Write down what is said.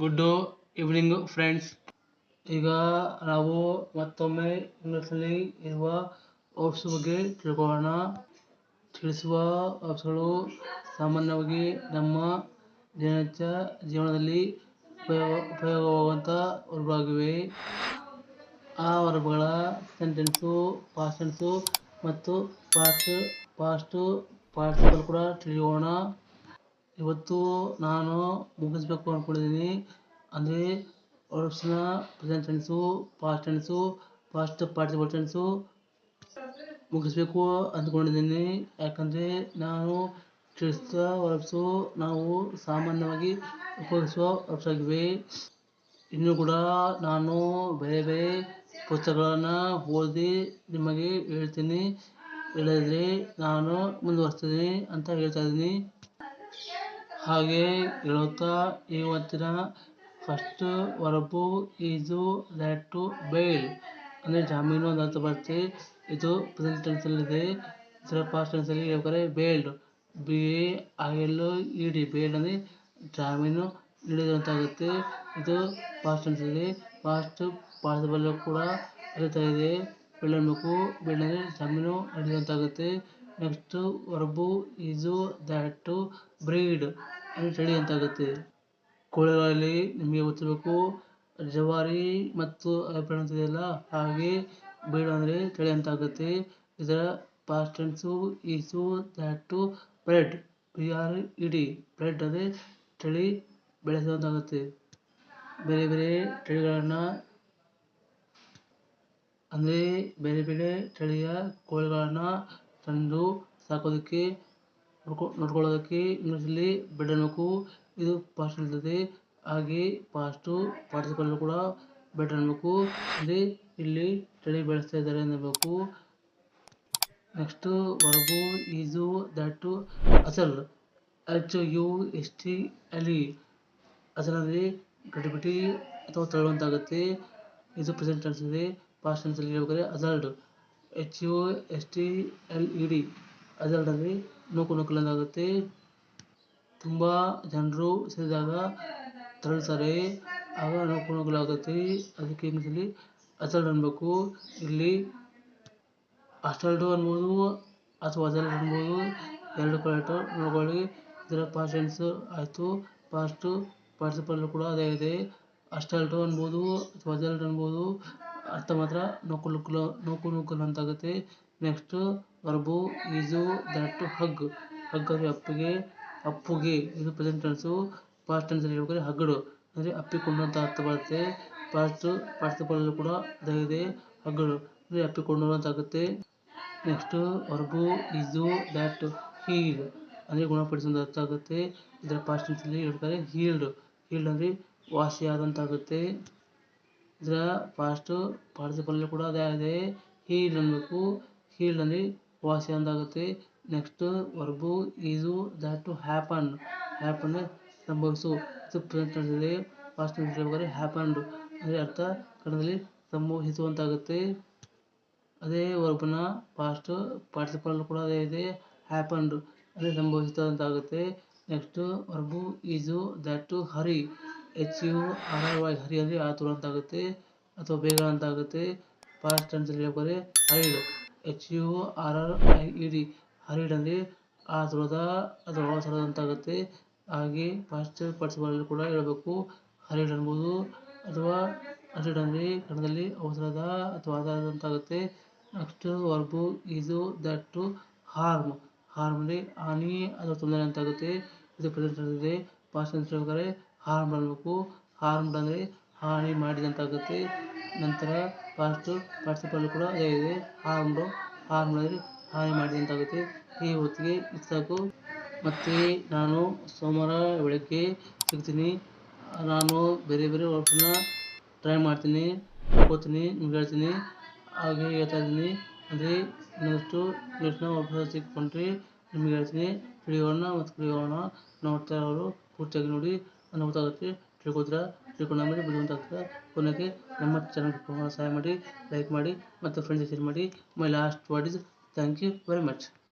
Good evening friends. ಈಗ ನಾವು ಮತ್ತೊಮ್ಮೆ ಇಂಗ್ಲಿಷ್ನಲ್ಲಿ ಇರುವ ವರ್ಬ್ಸ್ ಬಗ್ಗೆ ತಿಳ್ಕೊಳ್ಳೋಣ. ತಿಳಿಸುವ ವರ್ಬ್ಸ್ಗಳು ಸಾಮಾನ್ಯವಾಗಿ ನಮ್ಮ ದಿನನಿತ್ಯ ಜೀವನದಲ್ಲಿ ಉಪಯೋಗ ಉಪಯೋಗವಾಗುವಂಥ ವರ್ಬ್ಗಳಾಗಿವೆ. ಆ ವರ್ಗಗಳ ಸೆಂಟೆನ್ಸು ಪಾಸ್ಟೆನ್ಸು ಮತ್ತು ಪಾಸ್ಟ್ ಪಾಸ್ಟು ಪಾರ್ಟಿಸಿಪಲ್ ಕೂಡ ತಿಳಿಯೋಣ. ಇವತ್ತು ನಾನು ಮುಗಿಸ್ಬೇಕು ಅಂದ್ಕೊಂಡಿದ್ದೀನಿ ಅಂದರೆ ವರ್ಬ್ಸ್ನ present tense past tense past participle tense ಮುಗಿಸ್ಬೇಕು ಅಂದ್ಕೊಂಡಿದ್ದೀನಿ ಯಾಕಂದರೆ ನಾನು ತಿಳಿಸಿದ ವರ್ಬ್ಸು ನಾವು ಸಾಮಾನ್ಯವಾಗಿ ಉಪಯೋಗಿಸುವ ವರ್ಬ್ಸ್ ಆಗಿವೆ. ಇನ್ನೂ ಕೂಡ ನಾನು ಬೇರೆ ಬೇರೆ ಪುಸ್ತಕಗಳನ್ನು ಓದಿ ನಿಮಗೆ ಹೇಳ್ತೀನಿ. ಇಲ್ಲದಿದ್ದರೆ ನಾನು ಮುಂದುವರಿಸ್ತೀನಿ ಅಂತ ಹೇಳ್ತಾ ಇದ್ದೀನಿ. ಹಾಗೆ ಹೇಳುತ್ತಾ ಇವತ್ತಿನ first verb is to bail ಅಂದರೆ ಜಾಮೀನು ಅಂತ ಅರ್ಥ ಇದು ಪ್ರೆಸೆಂಟ್ ಟೆನ್ಸಲ್ಲಿದೆ ಇದರ ಪಾಸ್ಟ್ ಟೆನ್ಸಲ್ಲಿ ಹೇಳ್ಬೇಕಾದ್ರೆ bailed B A I L E D bailed ಅಂದರೆ ಜಾಮೀನು ಆಗುತ್ತೆ ಇದು ಪಾಸ್ಟ್ ಟೆನ್ಸಲ್ಲಿ ಪಾಸ್ಟ್ ಪಾಸಿಬಲ್ ಕೂಡ ಅದೇ ಇದೆ. ಬೇಲ್ಡ್ ಅನ್ಬೇಕು ಬೇಲ್ಡ್ ಅಂದರೆ ಜಾಮೀನು ನೀಡಿದಂತಾಗುತ್ತೆ. Next verb is that breed ಅಂತ ಹೇಳಿ ಅಂತ ಆಗುತ್ತೆ ಕೋಳಿಗಳಲ್ಲಿ ನಿಮಗೆ ಗೊತ್ತಿರಬೇಕು, ಜವಾರಿ ಮತ್ತು ಐಪಿಎಲ್ ಅಂತ ಇದೆಯಲ್ಲ, ಹಾಗೆ ಬ್ರೀಡ್ ಅಂದರೆ ತಳಿ ಅಂತ ಆಗುತ್ತೆ ಇದರ past tense is that bred B R E D bred ಅಂದರೆ ತಳಿ ಬೆಳೆಸುವಂತಾಗುತ್ತೆ ಬೇರೆ ಬೇರೆ ತಳಿಗಳನ್ನು ಅಂದರೆ ಬೇರೆ ಬೇರೆ ತಳಿಯ ಕೋಳಿಗಳನ್ನು ತಂದು ಸಾಕೋದಕ್ಕೆ, ನೋಡ್ಕೊ, ನೋಡ್ಕೊಳ್ಳೋದಕ್ಕೆ ಇಂಗ್ಲೀಷಲ್ಲಿ ಬೆಡ್ ಅನ್ನಬೇಕು ಇದು ಪಾಸ್ಟ್ ಇರ್ತದೆ ಹಾಗೆ ಪಾಸ್ಟು ಪಾರ್ಟಿಸಿಪಲ್ ಕೂಡ ಬೆಟರ್ ಅನ್ನಬೇಕು ಅಂದರೆ ಇಲ್ಲಿ ತಳಿ ಬೆಳೆಸ್ತಾ ಇದ್ದಾರೆ ಅನ್ನಬೇಕು. Next verb is that hustle. H U S T L E hustle ಅಂದರೆ ಅಥವಾ ತಳ್ಳುವಂತಾಗುತ್ತೆ ಇದು ಪ್ರೆಸೆಂಟ್ ಟೆನ್ಸ್ ಇದೆ. ಪಾಸ್ಟ್ ಟೆನ್ಸಲ್ಲಿ ಹೇಳ್ಬೇಕಾದ್ರೆ hustled. H U S T L E D ಅದರಲ್ಲಿ ಅಂದರೆ ನೂಕು ನುಗ್ಗಲಾಗುತ್ತೆ ತುಂಬ ಜನರು ಸೇರಿದಾಗ ತಳ್ಳುತ್ತಾರೆ ಆಗ ನೂಕು ನುಗ್ಗಲಾಗುತ್ತೆ ಅದಕ್ಕೆ ಇಲ್ಲಿ ಅಸಲ್ಡ್ ಅನ್ನಬೇಕು ಇಲ್ಲಿ ಅಸಲ್ಡು ಅನ್ಬೋದು, ಅಥವಾ ಅಸಲ್ಡ್ ಅನ್ಬೋದು. ಎರಡು ಕರೆಕ್ಟು ನೋಡ್ಕೊಳ್ಳಿ. ಇದರ ಪಾಸ್ಟ್ ಟೆನ್ಸ್ ಆಯಿತು. ಪಾಸ್ಟು ಪಾರ್ಟಿಸಿಪಲ್ ಕೂಡ ಅದೇ ಇದೆ. ಅಸ್ಟಲ್ಟು ಅನ್ಬೋದು ಅಥವಾ ಅಸಲ್ಟ್ ಅನ್ಬೋದು, ಅರ್ಥ ಮಾತ್ರ? ನೂಕು ನೋಕು ನೂಕು ನೂಕಲು ಅಂತಾಗುತ್ತೆ. Next verb is that hug hug ಅಂದರೆ ಅಪ್ಪಿಗೆ, ಅಪ್ಪುಗೆ. ಇದು ಪ್ರೆಸೆಂಟ್ ಟೆನ್ಸು ಪಾಸ್ಟ್ ಟೆನ್ಸಲ್ಲಿ ಹೇಳ್ಬೇಕಾದ್ರೆ ಹಗ್ಗಡು. ಅಂದರೆ ಅಪ್ಪಿಕೊಂಡು ಅಂತ ಅರ್ಥ ಬರುತ್ತೆ. ಪಾಸ್ಟು ಪಾರ್ಟಿಸಿಪಲ್ ಕೂಡ ಅದಾಗಿದೆ ಹಗ್ಗಡು. ಅಂದರೆ ಅಪ್ಪಿಕೊಂಡು ಅಂತ ಆಗುತ್ತೆ. Next verb is that heal ಅಂದರೆ ಅಂತ ಅರ್ಥ ಆಗುತ್ತೆ. ಇದರ ಪಾಸ್ಟ್ ಟೆನ್ಸಲ್ಲಿ ಹೇಳ್ಬೇಕಾದ್ರೆ ಹೀಲ್ಡ್ ಹೀಲ್ಡ್ ಅಂದರೆ ವಾಸಿಯಾದಂತಾಗುತ್ತೆ. ಇದರ ಪಾಸ್ಟು ಪಾರ್ಟಿಸಿಪಲ್ ಕೂಡ ಅದೇ ಆಗಿದೆ. ಹೀಲ್ ಅನ್ನಬೇಕು. ಹೀಲ್ಡ್ ಅಂದರೆ ವಾಸಿ ಅಂತಾಗುತ್ತೆ next verb is that happen happen ಸಂಭವಿಸು. ಇದು ಪ್ರೆಸೆಂಟ್ ಪಾಸ್ಟ್ ಹೇಳ್ಬೇಕಾದ್ರೆ ಹ್ಯಾಪನ್ಡ್ ಅಂದರೆ ಅರ್ಥ. ಕನ್ನಡದಲ್ಲಿ ಸಂಭವಿಸುವಂತಾಗುತ್ತೆ. ಅದೇ ವರ್ಬನ ಪಾಸ್ಟ್ ಪಾರ್ಟಿಸಿಪಲ್ ಕೂಡ ಅದೇ ಇದೆ. ಹ್ಯಾಪನ್ಡ್ ಅದೇ ಸಂಭವಿಸಿತು ಅಂತಾಗುತ್ತೆ next verb is to hurry H U R R Y hurry ಅಂದರೆ ಆತುರ ಅಂತ ಆಗುತ್ತೆ ಅಥವಾ ಬೇಗ ಅಂತಾಗುತ್ತೆ ಪಾಸ್ಟ್ ಟೆನ್ಸಲ್ಲಿ ಹೇಳ್ಬೇಕಾದ್ರೆ hurried. H U R R I E D hurried ಅಂದರೆ ಆತುರದ ಅಥವಾ ಅವಸರದ ಅಂತ ಆಗುತ್ತೆ ಹಾಗೆ ಪಾಸ್ಟ್ ಪಾರ್ಟಿಸಿಪಲ್ ಕೂಡ ಹೇಳಬೇಕು. ಹರಿಡ್ ಅನ್ಬೋದು ಅಥವಾ ಹರಿಡ್ ಅಂದರೆ ಕನ್ನಡದಲ್ಲಿ ಅವಸರದ ಅಥವಾ ಆಧಾರದ ಅಂತಾಗುತ್ತೆ ನೆಕ್ಸ್ಟ್ ವರ್ಬು, ಇದು ದಟ್ಟು ಹಾರ್ಮ್ ಹಾರ್ಮ್ ಅಂದರೆ ಹಾನಿ ಅಥವಾ ತೊಂದರೆ ಅಂತಾಗುತ್ತೆ. ಇದು ಪ್ರೆಸೆಂಟ್ ಇದೆ. ಪಾಸ್ಟ್ ಟೆನ್ಸ್ ಹೇಳ್ಬೇಕಾದ್ರೆ ಹಾರ್ಮ್ಡ್ ಮಾಡಬೇಕು. ಹಾರ್ಮ್ ಅಂದರೆ ಹಾನಿ ಮಾಡಿದಂತಾಗುತ್ತೆ. ನಂತರ ಪಾಸ್ಟು ಪಾರ್ಟಿಸಿಪಲ್ ಕೂಡ ಅದೇ ಇದೆ. ಹಾರ್ಮ್ಡು ಹಾರ್ಮ್ಡ್ ಅಂದರೆ ಹಾನಿ ಮಾಡಿದಂತಾಗುತ್ತೆ. ಈ ಹೊತ್ತಿಗೆ ಸಾಕು. ಮತ್ತು ನಾನು ಸೋಮವಾರ ಬೆಳಗ್ಗೆ ಸಿಗ್ತೀನಿ. ನಾನು ಬೇರೆ ಬೇರೆ ವರ್ಕ್ನ ಟ್ರೈ ಮಾಡ್ತೀನಿ, ಓದ್ತೀನಿ ನಿಮ್ಗೆ ಹೇಳ್ತೀನಿ ಹಾಗೆ ಹೇಳ್ತಾ ಇದ್ದೀನಿ. ಅಂದರೆ ಇನ್ನಷ್ಟು ಇಂಗ್ಲೀಷ್ನ ವರ್ಬ್ಸ್ ಸಿಕ್ಕೊಂಡ್ರೆ ನಿಮ್ಗೆ ಹೇಳ್ತೀನಿ. ತಿಳಿಯೋಣ ಮತ್ತು ಕಲಿಯೋಣ ನೋಡ್ತಾ ಇರೋರು ಪೂರ್ತಿಯಾಗಿ ನೋಡಿ. ಅನ್ನೋ ಗೊತ್ತಾಗುತ್ತೆ ತಿಳ್ಕೊತೀರಾ ತಿಳ್ಕೊಂಡ ಮೇಲೆ ಬುದ್ಧಿವಂತ ಆಗ್ತದೆ ಕೊನೆಗೆ ನಮ್ಮ ಚಾನಲ್ಗೆ ಸಹಾಯ ಮಾಡಿ ಲೈಕ್ ಮಾಡಿ ಮತ್ತು ಫ್ರೆಂಡ್ಸ್ ಶೇರ್ ಮಾಡಿ. My last word is thank you very much